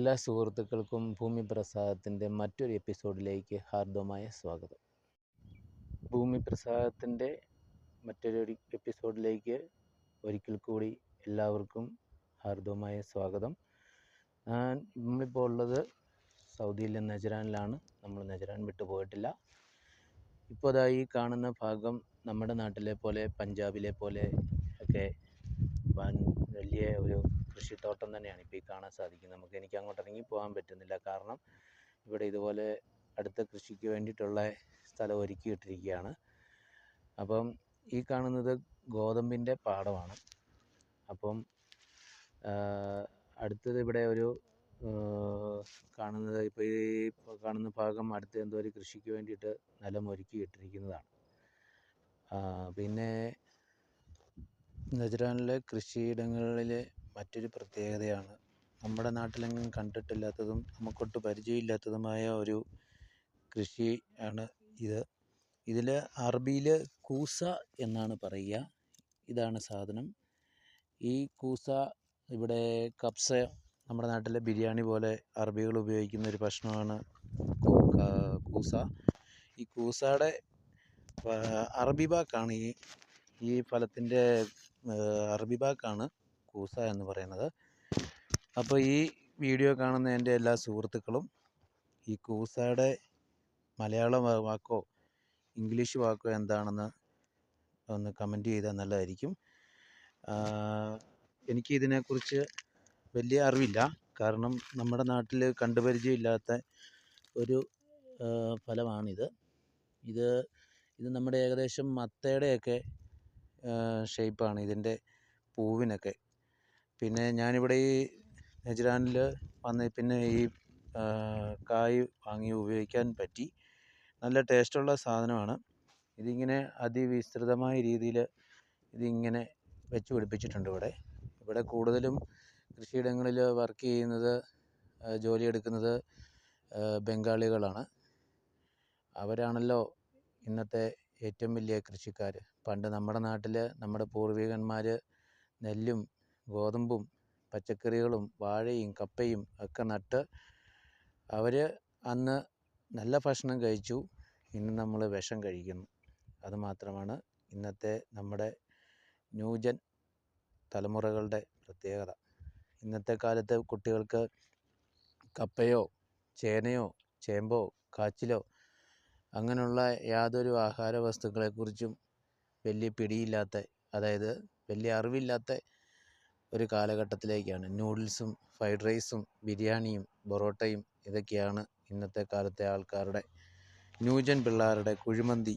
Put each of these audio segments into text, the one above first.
എല്ലാ സുഹൃത്തുക്കൾക്കും ഭൂമി പ്രസാദത്തിന്റെ മറ്റൊരു എപ്പിസോഡിലേക്ക് ഹാർദമായ സ്വാഗതം. ഭൂമി പ്രസാദത്തിന്റെ മറ്റൊരു എപ്പിസോഡിലേക്ക് ഒരിക്കൽ കൂടി എല്ലാവർക്കും ഹാർദമായ സ്വാഗതം. നമ്മളിപ്പോൾ ഉള്ളത് സൗദിയിലെ നജറാനിലാണ് നമ്മൾ നജറാൻ വിട്ടു പോയിട്ടില്ല. ഇപ്പോൾ ഈ കാണുന്ന ഭാഗം നമ്മുടെ നാട്ടിലെ പോലെ പഞ്ചാബിലെ പോലെ ഒക്കെ വൻ കൃഷിത്തോട്ടം തന്നെയാണ്. ഇപ്പോൾ ഈ കാണാൻ സാധിക്കുന്നത്. നമുക്ക് എനിക്ക് അങ്ങോട്ട് ഇറങ്ങി പോകാൻ പറ്റുന്നില്ല. കാരണം ഇവിടെ ഇതുപോലെ അടുത്ത കൃഷിക്ക് വേണ്ടിയിട്ടുള്ള സ്ഥലം ഒരുക്കിയിട്ടിരിക്കുകയാണ് അപ്പം ഈ കാണുന്നത് ഗോതമ്പിന്റെ പാടമാണ്. അപ്പം അടുത്തത് ഇവിടെ ഒരു കാണുന്നത് ഇപ്പോൾ ഈ കാണുന്ന ഭാഗം അടുത്ത് എന്തോ ഒരു കൃഷിക്ക് വേണ്ടിയിട്ട് നിലം ഒരുക്കി ഇട്ടിരിക്കുന്നതാണ്. പിന്നെ നജറാനിലെ കൃഷിയിടങ്ങളിലെ മറ്റൊരു പ്രത്യേകതയാണ്. നമ്മുടെ നാട്ടിലെങ്ങും കണ്ടിട്ടില്ലാത്തതും നമുക്കൊട്ട് പരിചയമില്ലാത്തതുമായ ഒരു കൃഷി ആണ് ഇത്. ഇതിൽ അറബിയിൽ കൂസ എന്നാണ് പറയുക. ഇതാണ് സാധനം. ഈ കൂസ ഇവിടെ കപ്സ നമ്മുടെ നാട്ടിലെ ബിരിയാണി പോലെ അറബികൾ ഉപയോഗിക്കുന്ന ഒരു ഭക്ഷണമാണ് കൂസ. ഈ കൂസയുടെ അറബി ബാക്കാണ് ഈ ഈ ഫലത്തിന്റെ അറബി വാക്കാണ് കൂസ എന്ന് പറയുന്നത്. അപ്പോൾ ഈ വീഡിയോ കാണുന്ന എന്റെ എല്ലാ സുഹൃത്തുക്കളും ഈ കൂസയുടെ മലയാളം വാക്കോ ഇംഗ്ലീഷ് വാക്കോ എന്താണെന്ന് ഒന്ന് കമന്റ് ചെയ്താൽ നല്ലതായിരിക്കും. എനിക്ക് ഇതിനെക്കുറിച്ച് വലിയ അറിവില്ല. കാരണം നമ്മുടെ നാട്ടിൽ കണ്ടുപരിചയമില്ലാത്ത ഒരു ഫലമാണിത്. ഇത് ഇത് നമ്മുടെ ഏകദേശം മത്തയുടെയൊക്കെ ഷേപ്പാണ് ഇതിന്റെ പൂവിനൊക്കെ. പിന്നെ ഞാനിവിടെ ഈ നജറാനിൽ വന്ന് പിന്നെ ഈ കായ് വാങ്ങി ഉപയോഗിക്കാൻ പറ്റി. നല്ല ടേസ്റ്റുള്ള സാധനമാണ്. ഇതിങ്ങനെ അതിവിസ്തൃതമായ രീതിയിൽ ഇതിങ്ങനെ വെച്ച് പിടിപ്പിച്ചിട്ടുണ്ട് ഇവിടെ. ഇവിടെ കൂടുതലും കൃഷിയിടങ്ങളിൽ വർക്ക് ചെയ്യുന്നത് ജോലിയെടുക്കുന്നത് ബംഗാളികളാണ്. അവരാണല്ലോ ഇന്നത്തെ ഏറ്റവും വലിയ കൃഷിക്കാർ പണ്ട് നമ്മുടെ നാട്ടിൽ നമ്മുടെ പൂർവികന്മാർ നെല്ലും ഗോതമ്പും പച്ചക്കറികളും വാഴയും കപ്പയും ഒക്കെ നട്ട് അവർ അന്ന് നല്ല ഭക്ഷണം കഴിച്ചു. ഇന്ന് നമ്മൾ വിഷം കഴിക്കുന്നു. അതുമാത്രമാണ് ഇന്നത്തെ നമ്മുടെ ന്യൂജൻ തലമുറകളുടെ പ്രത്യേകത. ഇന്നത്തെ കാലത്തെ കുട്ടികൾക്ക് കപ്പയോ ചേനയോ ചേമ്പോ കാച്ചിലോ അങ്ങനെയുള്ള യാതൊരു ആഹാര വസ്തുക്കളെക്കുറിച്ചും വലിയ പിടിയില്ലാത്ത അതായത് വലിയ അറിവില്ലാത്ത ഒരു കാലഘട്ടത്തിലേക്കാണ്. നൂഡിൽസും ഫ്രൈഡ് റൈസും ബിരിയാണിയും പൊറോട്ടയും ഇതൊക്കെയാണ് ഇന്നത്തെ കാലത്തെ ആൾക്കാരുടെ ന്യൂജൻ പിള്ളേരുടെ കുഴിമന്തി.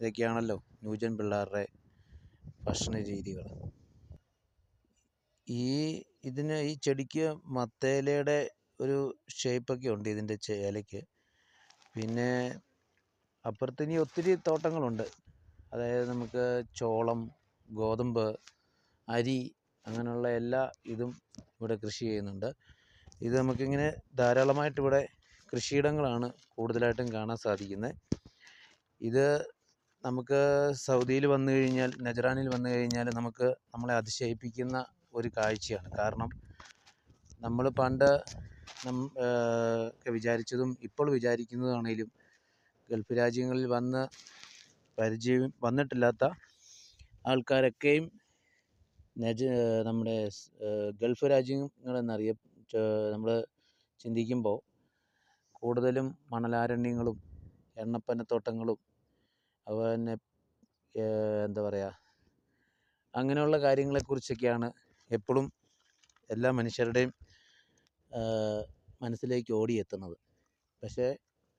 ഇതൊക്കെയാണല്ലോ ന്യൂജൻ പിള്ളേരുടെ ഭക്ഷണ രീതികൾ. ഈ ഇതിന് ഈ ചെടിക്ക് മത്തേലയുടെ ഒരു ഷേപ്പൊക്കെ ഉണ്ട് ഇതിന്റെ ഇലയ്ക്ക്. പിന്നെ അപ്പുറത്ത് ഇനി ഒത്തിരി തോട്ടങ്ങളുണ്ട്. അതായത് നമുക്ക് ചോളം ഗോതമ്പ് അരി അങ്ങനെയുള്ള എല്ലാ ഇതും ഇവിടെ കൃഷി ചെയ്യുന്നുണ്ട്. ഇത് നമുക്കിങ്ങനെ ധാരാളമായിട്ട് ഇവിടെ കൃഷിയിടങ്ങളാണ് കൂടുതലായിട്ടും കാണാൻ സാധിക്കുന്നത്. ഇത് നമുക്ക് സൗദിയിൽ വന്നു കഴിഞ്ഞാൽ നജറാനിൽ വന്നു കഴിഞ്ഞാൽ നമുക്ക് നമ്മളെ അതിശയിപ്പിക്കുന്ന ഒരു കാഴ്ചയാണ്. കാരണം നമ്മൾ പണ്ട് ഒക്കെ വിചാരിച്ചതും ഇപ്പോൾ വിചാരിക്കുന്നതാണേലും ഗൾഫ് രാജ്യങ്ങളിൽ വന്ന് പരിചയം വന്നിട്ടില്ലാത്ത ആൾക്കാരൊക്കെയും നജ നമ്മുടെ ഗൾഫ് രാജ്യങ്ങളെന്നറിയ നമ്മൾ ചിന്തിക്കുമ്പോൾ കൂടുതലും മണലാരണ്യങ്ങളും എണ്ണപ്പനത്തോട്ടങ്ങളും അതുപോലെ തന്നെ എന്താ പറയുക അങ്ങനെയുള്ള കാര്യങ്ങളെക്കുറിച്ചൊക്കെയാണ് എപ്പോഴും എല്ലാ മനുഷ്യരുടെയും മനസ്സിലേക്ക് ഓടിയെത്തുന്നത്. പക്ഷേ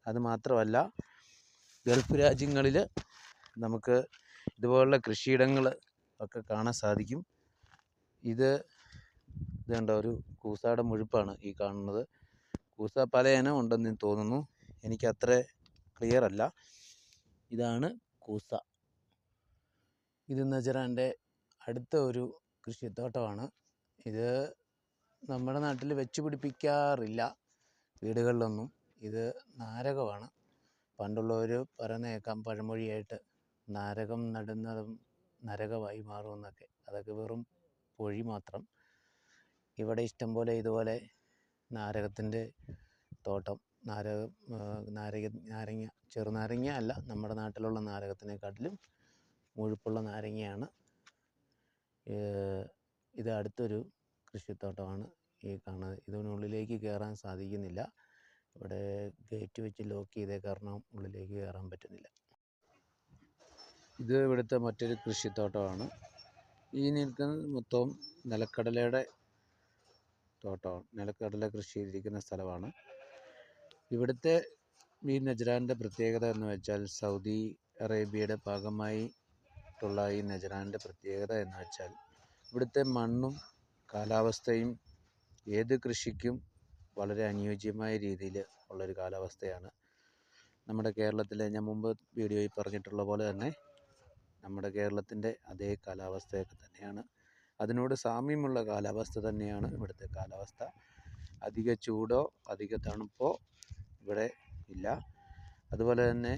അത് മാത്രമല്ല ഗൾഫ് രാജ്യങ്ങളിൽ നമുക്ക് ഇതുപോലുള്ള കൃഷിയിടങ്ങൾ ഒക്കെ കാണാൻ സാധിക്കും. ഇത് ഇത് കണ്ട ഒരു കൂസയുടെ മുഴുപ്പാണ് ഈ കാണുന്നത്. കൂസ പല ഇനം ഉണ്ടെന്ന് തോന്നുന്നു. എനിക്ക് അത്ര ക്ലിയർ അല്ല. ഇതാണ് കൂസ. ഇത് നജറാന്റെ അടുത്ത ഒരു കൃഷിത്തോട്ടമാണ്. ഇത് നമ്മുടെ നാട്ടിൽ വെച്ച് പിടിപ്പിക്കാറില്ല വീടുകളിലൊന്നും. ഇത് നാരകമാണ്. പണ്ടുള്ളവർ പറയുന്നേക്കാം പഴമൊഴിയായിട്ട് നാരകം നടുന്നതും നരകമായി മാറുമെന്നൊക്കെ. അതൊക്കെ വെറും പൊഴി മാത്രം. ഇവിടെ ഇഷ്ടംപോലെ ഇതുപോലെ നാരകത്തിന്റെ തോട്ടം. നാരക നാരക നാരങ്ങ ചെറുനാരങ്ങ അല്ല നമ്മുടെ നാട്ടിലുള്ള നാരകത്തിനെക്കാട്ടിലും മുഴുപ്പുള്ള നാരങ്ങയാണ്. ഇത് അടുത്തൊരു കൃഷിത്തോട്ടമാണ് ഈ കാണുന്നത്. ഇതിനുള്ളിലേക്ക് കയറാൻ സാധിക്കുന്നില്ല. ഇവിടെ ഗേറ്റ് വെച്ച് ലോക്ക് ചെയ്തേ കാരണം ഉള്ളിലേക്ക് കയറാൻ പറ്റുന്നില്ല. ഇത് ഇവിടുത്തെ മറ്റൊരു കൃഷിത്തോട്ടമാണ്. ഈ നിൽക്കുന്നത് മൊത്തവും നിലക്കടലയുടെ തോട്ടമാണ് നിലക്കടല കൃഷി ചെയ്തിരിക്കുന്ന സ്ഥലമാണ്. ഇവിടുത്തെ ഈ നജറാന്റെ പ്രത്യേകത എന്ന് വെച്ചാൽ സൗദി അറേബ്യയുടെ ഭാഗമായിട്ടുള്ള ഈ നജറാന്റെ പ്രത്യേകത എന്ന് വെച്ചാൽ ഇവിടുത്തെ മണ്ണും കാലാവസ്ഥയും ഏത് കൃഷിക്കും വളരെ അനുയോജ്യമായ രീതിയിൽ ഉള്ളൊരു കാലാവസ്ഥയാണ്. നമ്മുടെ കേരളത്തിലെ ഞാൻ മുമ്പ് വീഡിയോയിൽ പറഞ്ഞിട്ടുള്ള പോലെ തന്നെ നമ്മുടെ കേരളത്തിന്റെ അതേ കാലാവസ്ഥയൊക്കെ തന്നെയാണ്. അതിനോട് സാമ്യമുള്ള കാലാവസ്ഥ തന്നെയാണ് ഇവിടുത്തെ കാലാവസ്ഥ. അധിക ചൂടോ അധിക തണുപ്പോ ഇവിടെ ഇല്ല. അതുപോലെ തന്നെ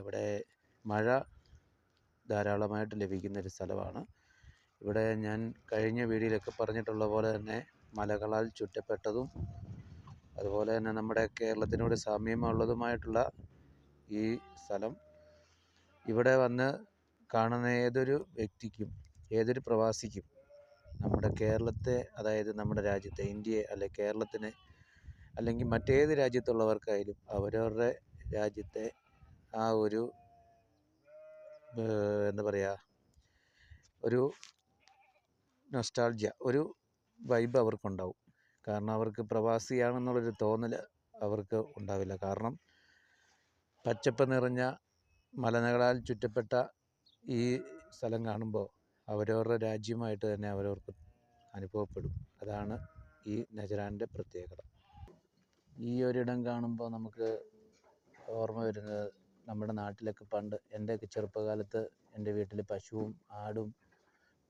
ഇവിടെ മഴ ധാരാളമായിട്ട് ലഭിക്കുന്ന ഒരു സ്ഥലമാണ്. ഇവിടെ ഞാൻ കഴിഞ്ഞ വീഡിയോയിലൊക്കെ പറഞ്ഞിട്ടുള്ള പോലെ തന്നെ മലകളാൽ ചുറ്റപ്പെട്ടതും അതുപോലെ തന്നെ നമ്മുടെ കേരളത്തിനോട് സാമ്യമുള്ളതുമായിട്ടുള്ള ഈ സ്ഥലം ഇവിടെ വന്ന് കാണുന്ന ഏതൊരു വ്യക്തിക്കും ഏതൊരു പ്രവാസിക്കും നമ്മുടെ കേരളത്തെ അതായത് നമ്മുടെ രാജ്യത്തെ ഇന്ത്യയെ അല്ലെ കേരളത്തിനെ അല്ലെങ്കിൽ മറ്റേത് രാജ്യത്തുള്ളവർക്കായാലും അവരവരുടെ രാജ്യത്തെ ആ ഒരു എന്താ പറയുക ഒരു നൊസ്റ്റാൾജിയ ഒരു വൈബ് അവർക്കുണ്ടാവും. കാരണം അവർക്ക് പ്രവാസിയാണെന്നുള്ളൊരു തോന്നൽ അവർക്ക് ഉണ്ടാവില്ല. കാരണം പച്ചപ്പ് നിറഞ്ഞ മലനികളാൽ ചുറ്റപ്പെട്ട ഈ സ്ഥലം കാണുമ്പോൾ അവരവരുടെ രാജ്യമായിട്ട് തന്നെ അവരവർക്ക് അനുഭവപ്പെടും. അതാണ് ഈ നജറാന്റെ പ്രത്യേകത. ഈ ഒരിടം കാണുമ്പോൾ നമുക്ക് ഓർമ്മ വരുന്നത് നമ്മുടെ നാട്ടിലൊക്കെ പണ്ട് എന്റെയൊക്കെ ചെറുപ്പകാലത്ത് എന്റെ വീട്ടിൽ പശുവും ആടും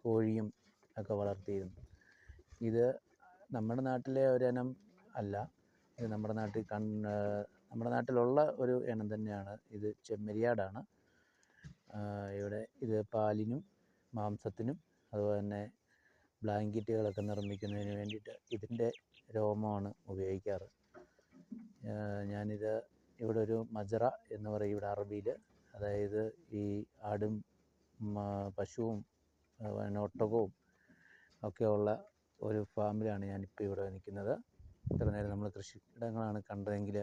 കോഴിയും ഒക്കെ വളർത്തിയിരുന്നു. ഇത് നമ്മുടെ നാട്ടിലെ ഒരിനം അല്ല. ഇത് നമ്മുടെ നാട്ടിൽ കണ്ട് നമ്മുടെ നാട്ടിലുള്ള ഒരു ഇനം തന്നെയാണ്. ഇത് ചെമ്മരിയാടാണ്. ഇവിടെ ഇത് പാലിനും മാംസത്തിനും അതുപോലെ തന്നെ ബ്ലാങ്കറ്റുകളൊക്കെ നിർമ്മിക്കുന്നതിന് വേണ്ടിയിട്ട് ഇതിന്റെ രോമമാണ് ഉപയോഗിക്കാറ്. ഞാനിത് ഇവിടെ ഒരു മജറ എന്ന് പറയും ഇവിടെ അറബിയിൽ. അതായത് ഈ ആടും പശുവും ഒട്ടകവും ഒക്കെയുള്ള ഒരു ഫാമിലാണ് ഞാനിപ്പോൾ ഇവിടെ നിൽക്കുന്നത്. ഇത്ര നേരം നമ്മൾ കൃഷിയിടങ്ങളാണ് കണ്ടതെങ്കിൽ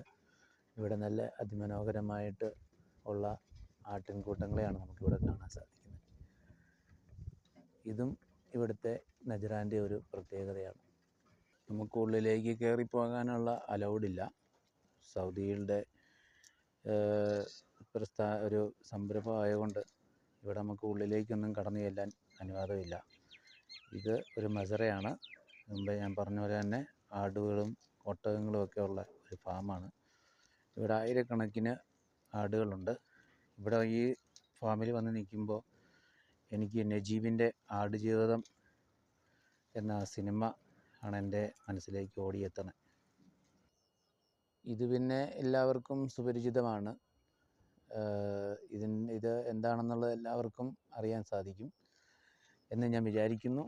ഇവിടെ നല്ല അതിമനോഹരമായിട്ട് ഉള്ള ആട്ടിൻകൂട്ടങ്ങളെയാണ് നമുക്കിവിടെ കാണാൻ സാധിക്കുന്നത്. ഇതും ഇവിടുത്തെ നജറാന്റെ ഒരു പ്രത്യേകതയാണ്. നമുക്ക് ഉള്ളിലേക്ക് കയറി പോകാനുള്ള അലൗഡില്ല സൗദിയുടെ പ്രസ്ഥാ ഒരു സംരംഭം ആയതുകൊണ്ട് ഇവിടെ നമുക്ക് ഉള്ളിലേക്കൊന്നും കടന്നു ചെല്ലാൻ അനുവാദമില്ല. ഇത് ഒരു മസറയാണ് മുമ്പേ ഞാൻ പറഞ്ഞ പോലെ തന്നെ ആടുകളും ഒട്ടകങ്ങളും ഒക്കെ ഉള്ള ഒരു ഫാമാണ്. ഇവിടെ ആയിരക്കണക്കിന് ആടുകളുണ്ട്. ഇവിടെ ഈ ഫാമിൽ വന്ന് നിൽക്കുമ്പോൾ എനിക്ക് നജീബിന്റെ ആടുജീവിതം എന്ന സിനിമ ആണ് എന്റെ മനസ്സിലേക്ക് ഓടിയെത്തണത് ഇത് പിന്നെ എല്ലാവർക്കും സുപരിചിതമാണ്. ഇതിന് ഇത് എന്താണെന്നുള്ളത് എല്ലാവർക്കും അറിയാൻ സാധിക്കും എന്ന് ഞാൻ വിചാരിക്കുന്നു.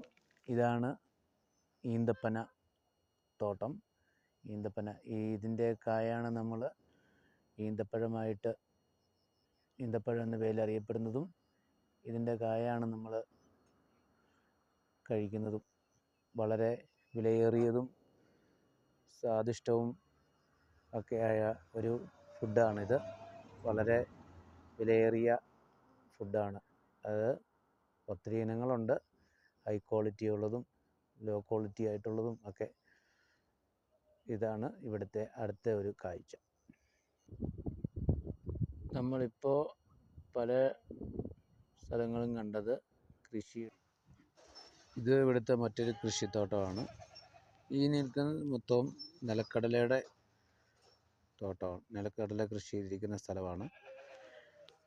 ഇതാണ് ഈന്തപ്പന തോട്ടം. ഈന്തപ്പന ഈ ഇതിന്റെ കായാണ് നമ്മൾ ഈന്തപ്പഴമായിട്ട് ഈന്തപ്പഴം എന്ന പേരിൽ അറിയപ്പെടുന്നതും ഇതിന്റെ കായാണ് നമ്മൾ കഴിക്കുന്നതും. വളരെ വിലയേറിയതും സ്വാദിഷ്ടവും ഒക്കെയായ ഒരു ഫുഡാണിത്. വളരെ വിലയേറിയ ഫുഡാണ്. അത് ഒത്തിരി ഇനങ്ങളുണ്ട്. ഹൈ ക്വാളിറ്റി ഉള്ളതും ലോ ക്വാളിറ്റി ആയിട്ടുള്ളതും ഒക്കെ ഇതാണ് ഇവിടുത്തെ അടുത്ത ഒരു കാഴ്ച. നമ്മളിപ്പോൾ പല സ്ഥലങ്ങളും കണ്ടത് കൃഷി ഇത് ഇവിടുത്തെ മറ്റൊരു കൃഷിത്തോട്ടമാണ്. ഈ നിൽക്കുന്നത് മൊത്തം നിലക്കടലയുടെ തോട്ടമാണ്. നിലക്കടല കൃഷി ചെയ്തിരിക്കുന്ന സ്ഥലമാണ്.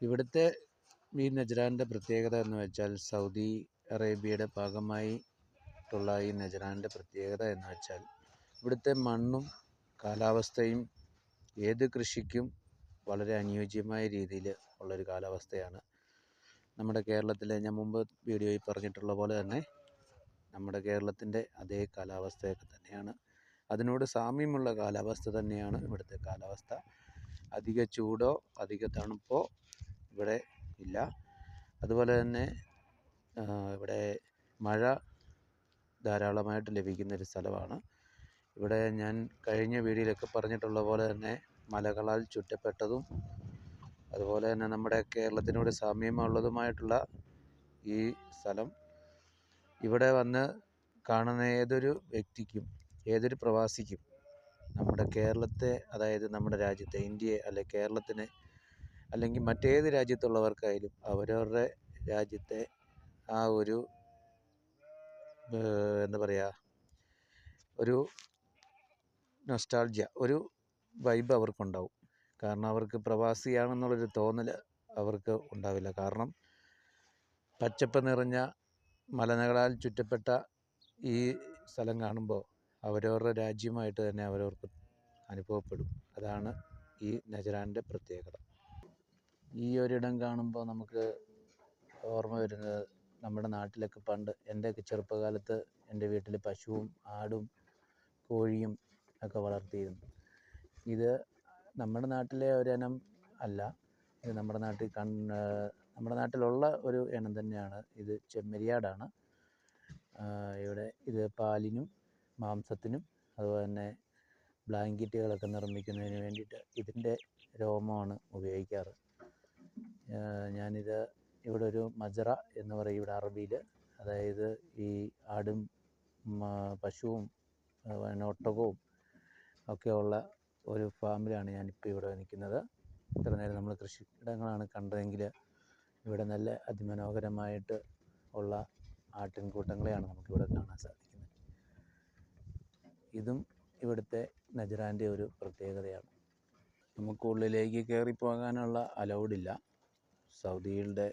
ഇവിടുത്തെ ഈ നജറാന്റെ പ്രത്യേകത എന്ന് വെച്ചാൽ സൗദി അറേബ്യയുടെ ഭാഗമായിട്ടുള്ള ഈ നജറാന്റെ പ്രത്യേകത എന്ന് വെച്ചാൽ ഇവിടുത്തെ മണ്ണും കാലാവസ്ഥയും ഏത് കൃഷിക്കും വളരെ അനുയോജ്യമായ രീതിയിൽ ഉള്ളൊരു കാലാവസ്ഥയാണ്. നമ്മുടെ കേരളത്തിലെ ഞാൻ മുമ്പ് വീഡിയോയിൽ പറഞ്ഞിട്ടുള്ള പോലെ തന്നെ നമ്മുടെ കേരളത്തിന്റെ അതേ കാലാവസ്ഥയൊക്കെ തന്നെയാണ്. അതിനോട് സാമ്യമുള്ള കാലാവസ്ഥ തന്നെയാണ് ഇവിടുത്തെ കാലാവസ്ഥ. അധിക ചൂടോ അധിക തണുപ്പോ ഇവിടെ ഇല്ല. അതുപോലെ തന്നെ ഇവിടെ മഴ ധാരാളമായിട്ട് ലഭിക്കുന്ന ഒരു സ്ഥലമാണ്. ഇവിടെ ഞാൻ കഴിഞ്ഞ വീഡിയോയിലൊക്കെ പറഞ്ഞിട്ടുള്ള പോലെ തന്നെ മലകളാൽ ചുറ്റപ്പെട്ടതും അതുപോലെ തന്നെ നമ്മുടെ കേരളത്തിനോട് സാമ്യമുള്ളതുമായിട്ടുള്ള ഈ സ്ഥലം ഇവിടെ വന്ന് കാണുന്ന ഏതൊരു വ്യക്തിക്കും ഏതൊരു പ്രവാസിക്കും നമ്മുടെ കേരളത്തെ അതായത് നമ്മുടെ രാജ്യത്തെ ഇന്ത്യയെ അല്ലെ കേരളത്തിന് അല്ലെങ്കിൽ മറ്റേത് രാജ്യത്തുള്ളവർക്കായാലും അവരവരുടെ രാജ്യത്തെ ആ ഒരു എന്താ പറയുക ഒരു നൊസ്റ്റാൾജിയ ഒരു വൈബ് അവർക്കുണ്ടാവും. കാരണം അവർക്ക് പ്രവാസിയാണെന്നുള്ളൊരു തോന്നൽ അവർക്ക് ഉണ്ടാവില്ല. കാരണം പച്ചപ്പ് നിറഞ്ഞ മലനകളാൽ ചുറ്റപ്പെട്ട ഈ സ്ഥലം കാണുമ്പോൾ അവരവരുടെ രാജ്യമായിട്ട് തന്നെ അവരവർക്ക് അനുഭവപ്പെടും. അതാണ് ഈ നജറാന്റെ പ്രത്യേകത. ഈ ഒരിടം കാണുമ്പോൾ നമുക്ക് ഓർമ്മ വരുന്നത് നമ്മുടെ നാട്ടിലൊക്കെ പണ്ട് എന്റെയൊക്കെ ചെറുപ്പകാലത്ത് എന്റെ വീട്ടിൽ പശുവും ആടും കോഴിയും ഒക്കെ വളർത്തിയിരുന്നു. ഇത് നമ്മുടെ നാട്ടിലെ ഒരു ഒരിനം അല്ല. ഇത് നമ്മുടെ നാട്ടിൽ കണ്ട് നമ്മുടെ നാട്ടിലുള്ള ഒരു ഇനം തന്നെയാണ്. ഇത് ചെമ്മരിയാടാണ്. ഇവിടെ ഇത് പാലിനും മാംസത്തിനും അതുപോലെ തന്നെ ബ്ലാങ്കറ്റുകളൊക്കെ നിർമ്മിക്കുന്നതിന് വേണ്ടിയിട്ട് ഇതിന്റെ രോമമാണ് ഉപയോഗിക്കാറ്. ഞാനിത് ഇവിടെ ഒരു മജറ എന്ന് പറയും ഇവിടെ അറബിയിൽ. അതായത് ഈ ആടും പശുവും ഒട്ടകവും ഒക്കെയുള്ള ഒരു ഫാമിലാണ് ഞാനിപ്പോൾ ഇവിടെ നിൽക്കുന്നത്. ഇത്ര നേരം നമ്മൾ കൃഷിയിടങ്ങളാണ് കണ്ടതെങ്കിൽ ഇവിടെ നല്ല അതിമനോഹരമായിട്ട് ഉള്ള ആട്ടിൻകൂട്ടങ്ങളെയാണ് നമുക്കിവിടെ കാണാൻ സാധിക്കുന്നത്. ഇതും ഇവിടുത്തെ നജറാന്റെ ഒരു പ്രത്യേകതയാണ്. നമുക്ക് ഉള്ളിലേക്ക് കയറി പോകാനുള്ള അലൗഡില്ല സൗദിയുടെ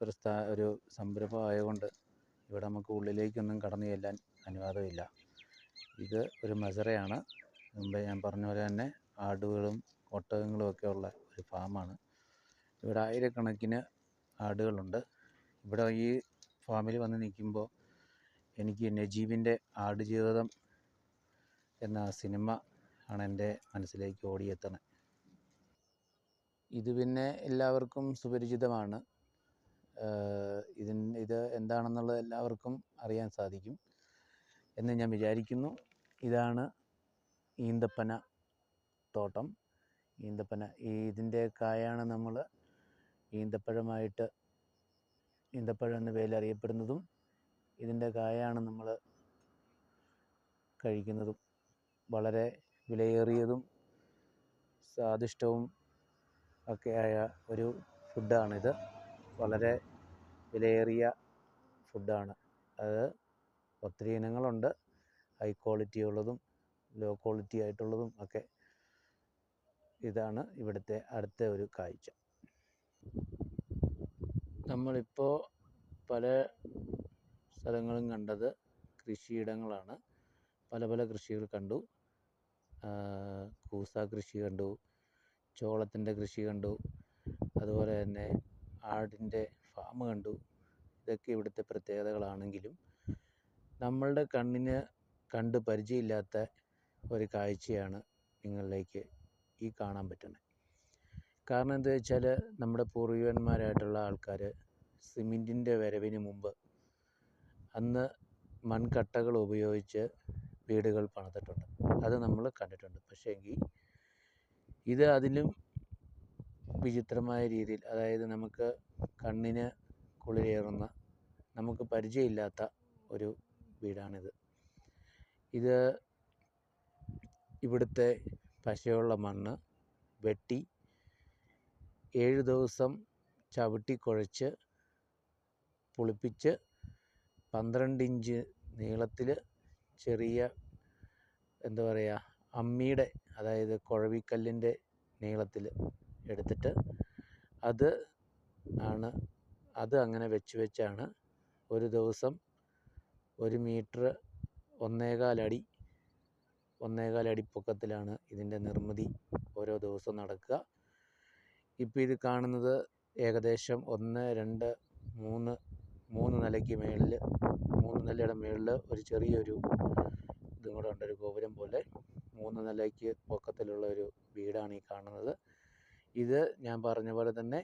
പ്രസ്ഥാ ഒരു സംരംഭം ആയതുകൊണ്ട് ഇവിടെ നമുക്ക് ഉള്ളിലേക്കൊന്നും കടന്നു ചെല്ലാൻ അനുവാദമില്ല. ഇത് ഒരു മസറയാണ് മുമ്പേ ഞാൻ പറഞ്ഞ പോലെ തന്നെ ആടുകളും ഒട്ടകങ്ങളും ഒക്കെ ഉള്ള ഒരു ഫാമാണ്. ഇവിടെ ആയിരക്കണക്കിന് ആടുകളുണ്ട്. ഇവിടെ ഈ ഫാമിൽ വന്ന് നിൽക്കുമ്പോൾ എനിക്ക് നജീബിന്റെ ആടുജീവിതം എന്ന സിനിമ ആണ് എന്റെ മനസ്സിലേക്ക് ഓടിയെത്തണത് ഇത് പിന്നെ എല്ലാവർക്കും സുപരിചിതമാണ്. ഇതിൻ ഇത് എന്താണെന്നുള്ളത് എല്ലാവർക്കും അറിയാൻ സാധിക്കും. എന്ന് ഞാൻ വിചാരിക്കുന്നു. ഇതാണ് ഈന്തപ്പന തോട്ടം. ഈന്തപ്പന ഈ ഇതിന്റെ കായാണ് നമ്മൾ ഈന്തപ്പഴമായിട്ട് ഈന്തപ്പഴം എന്ന പേരിൽ അറിയപ്പെടുന്നതും ഇതിന്റെ കായാണ് നമ്മൾ കഴിക്കുന്നതും. വളരെ വിലയേറിയതും സ്വാദിഷ്ടവും ഒക്കെയായ ഒരു ഫുഡാണിത്. വളരെ വിലയേറിയ ഫുഡാണ്. അത് ഒത്തിരി ഇനങ്ങളുണ്ട്. ഹൈ ക്വാളിറ്റി ഉള്ളതും ലോ ക്വാളിറ്റി ആയിട്ടുള്ളതും ഒക്കെ ഇതാണ് ഇവിടുത്തെ അടുത്ത ഒരു കാഴ്ച. നമ്മളിപ്പോൾ പല സ്ഥലങ്ങളും കണ്ടത് കൃഷിയിടങ്ങളാണ്. പല പല കൃഷികൾ കണ്ടു. കൂസ കൃഷി കണ്ടു. ചോളത്തിന്റെ കൃഷി കണ്ടു. അതുപോലെ തന്നെ ആടിന്റെ ഫാം കണ്ടു. ഇതൊക്കെ ഇവിടുത്തെ പ്രത്യേകതകളാണെങ്കിലും നമ്മളുടെ കണ്ണിന് കണ്ട് പരിചയമില്ലാത്ത ഒരു കാഴ്ചയാണ് നിങ്ങളിലേക്ക് ഈ കാണാൻ പറ്റുന്നത്. കാരണം എന്താ വെച്ചാൽ നമ്മുടെ പൂർവികന്മാരായിട്ടുള്ള ആൾക്കാർ സിമെന്റിന്റെ വരവിന് മുമ്പ് അന്ന് മൺകട്ടകൾ ഉപയോഗിച്ച് വീടുകൾ പണിതിട്ടുണ്ട്. അത് നമ്മൾ കണ്ടിട്ടുണ്ട്. പക്ഷേ എങ്കിൽ ഇത് അതിലും വിചിത്രമായ രീതിയിൽ അതായത് നമുക്ക് കണ്ണിന് കുളിരേറുന്ന നമുക്ക് പരിചയമില്ലാത്ത ഒരു വീടാണിത്. ഇത് ഇവിടുത്തെ പശയുള്ള മണ്ണ് വെട്ടി ഏഴ് ദിവസം ചവിട്ടി കുഴച്ച് പുളിപ്പിച്ച് പന്ത്രണ്ട് ഇഞ്ച് നീളത്തിൽ ചെറിയ എന്താ പറയുക അമ്മിയുടെ അതായത് കുഴവിക്കല്ലിന്റെ നീളത്തിൽ എടുത്തിട്ട് അത് ആണ് അത് അങ്ങനെ വെച്ച് വെച്ചാണ് ഒരു ദിവസം ഒരു മീറ്റർ ഒന്നേകാലടി ഒന്നേകാലടി പൊക്കത്തിലാണ് ഇതിന്റെ നിർമ്മിതി ഓരോ ദിവസവും നടക്കുക. ഇപ്പോൾ ഇത് കാണുന്നത് ഏകദേശം ഒന്ന് രണ്ട് മൂന്ന് മൂന്ന് നിലയ്ക്ക് മേളിൽ മൂന്ന് നിലയുടെ മേളിൽ ഒരു ചെറിയൊരു ഇതും കൂടെ ഉണ്ട് ഒരു ഗോപുരം പോലെ. മൂന്ന് നിലയ്ക്ക് പൊക്കത്തിലുള്ള ഒരു വീടാണ് ഈ കാണുന്നത്. ഇത് ഞാൻ പറഞ്ഞ പോലെ തന്നെ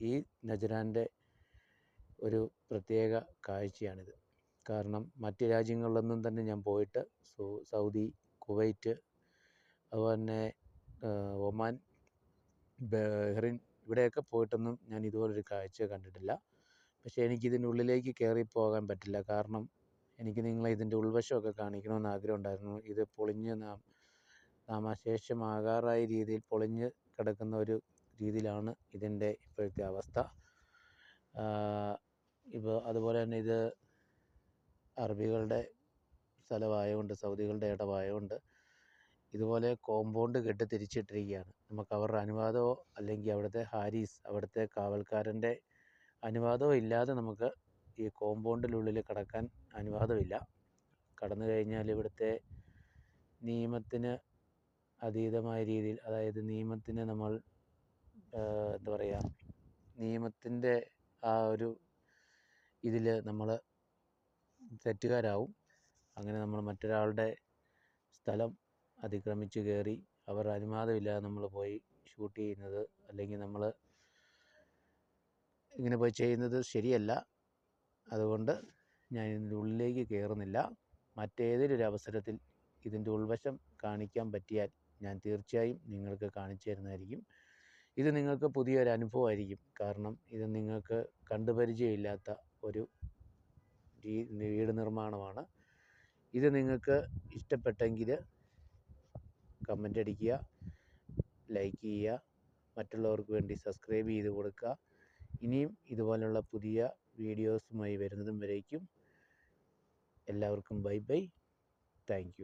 ഈ നജരാന്റെ ഒരു പ്രത്യേക കാഴ്ചയാണിത്. കാരണം മറ്റ് രാജ്യങ്ങളിലൊന്നും തന്നെ ഞാൻ പോയിട്ട് സൗദി കുവൈറ്റ് അതുപോലെ തന്നെ ഒമാൻ ബഹ്റിൻ ഇവിടെയൊക്കെ പോയിട്ടൊന്നും ഞാൻ ഇതുപോലൊരു കാഴ്ച കണ്ടിട്ടില്ല. പക്ഷേ എനിക്കിതിന്റെ ഉള്ളിലേക്ക് കയറി പോകാൻ പറ്റില്ല. കാരണം എനിക്ക് നിങ്ങളെ ഇതിന്റെ ഉൾവശമൊക്കെ കാണിക്കണമെന്ന് ആഗ്രഹം ഉണ്ടായിരുന്നു ഇത് പൊളിഞ്ഞ് നാം നാമാശേഷമാകാറായ രീതിയിൽ പൊളിഞ്ഞ് കിടക്കുന്ന ഒരു രീതിയിലാണ് ഇതിന്റെ ഇപ്പോഴത്തെ അവസ്ഥ. ഇപ്പോൾ അതുപോലെ തന്നെ ഇത് അറബികളുടെ സ്ഥലമായതുകൊണ്ട് സൗദികളുടെ ഇടമായതുകൊണ്ട് ഇതുപോലെ കോമ്പൗണ്ട് കെട്ടി തിരിച്ചിട്ടിരിക്കുകയാണ്. നമുക്ക് അവരുടെ അനുവാദമോ അല്ലെങ്കിൽ അവിടുത്തെ ഹാരീസ് അവിടുത്തെ കാവൽക്കാരന്റെ അനുവാദമോ ഇല്ലാതെ നമുക്ക് ഈ കോമ്പൗണ്ടിനുള്ളിൽ കടക്കാൻ അനുവാദമില്ല. കടന്നു കഴിഞ്ഞാൽ ഇവിടുത്തെ നിയമത്തിന് അതീതമായ രീതിയിൽ അതായത് നിയമത്തിന് നമ്മൾ എന്താ പറയുക നിയമത്തിന്റെ ആ ഒരു ഇതിൽ നമ്മൾ തെറ്റുകാരാവും. അങ്ങനെ നമ്മൾ മറ്റൊരാളുടെ സ്ഥലം അതിക്രമിച്ച് കയറി അവർ അനുവാദമില്ലാതെ നമ്മൾ പോയി ഷൂട്ട് ചെയ്യുന്നത് അല്ലെങ്കിൽ നമ്മൾ ഇങ്ങനെ പോയി ചെയ്യുന്നത് ശരിയല്ല. അതുകൊണ്ട് ഞാൻ ഇതിന്റെ ഉള്ളിലേക്ക് കയറുന്നില്ല. മറ്റേതൊരു അവസരത്തിൽ ഇതിന്റെ ഉൾവശം കാണിക്കാൻ പറ്റിയാൽ ഞാൻ തീർച്ചയായും നിങ്ങൾക്ക് കാണിച്ചു തരുന്നതായിരിക്കും. ഇത് നിങ്ങൾക്ക് പുതിയൊരു അനുഭവമായിരിക്കും. കാരണം ഇത് നിങ്ങൾക്ക് കണ്ടുപരിചയമില്ലാത്ത ഒരു വീട് നിർമ്മാണമാണ്. ഇത് നിങ്ങൾക്ക് ഇഷ്ടപ്പെട്ടെങ്കിൽ കമന്റ് അടിക്കുക ലൈക്ക് ചെയ്യുക മറ്റുള്ളവർക്ക് വേണ്ടി സബ്സ്ക്രൈബ് ചെയ്ത് കൊടുക്കുക. ഇനിയും ഇതുപോലുള്ള പുതിയ വീഡിയോസുമായി വരുന്നതും വരേക്കും. എല്ലാവർക്കും ബൈ ബൈ താങ്ക്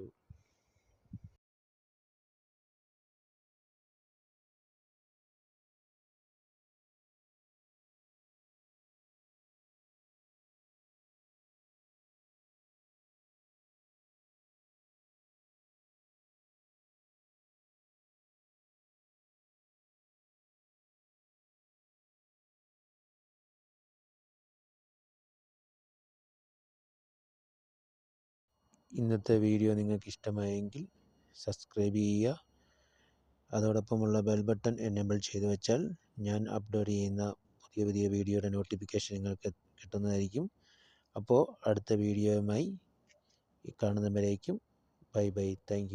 ഇന്നത്തെ വീഡിയോ നിങ്ങൾക്ക് ഇഷ്ടമായെങ്കിൽ സബ്സ്ക്രൈബ് ചെയ്യുക. അതോടൊപ്പമുള്ള ബെൽ ബട്ടൺ എനേബിൾ ചെയ്തു വെച്ചാൽ ഞാൻ അപ്ലോഡ് ചെയ്യുന്ന പുതിയ പുതിയ വീഡിയോയുടെ നോട്ടിഫിക്കേഷൻ നിങ്ങൾക്ക് കിട്ടുന്നതായിരിക്കും. അപ്പോൾ അടുത്ത വീഡിയോയുമായി കാണുന്നവരേക്കും ബൈ ബൈ. താങ്ക്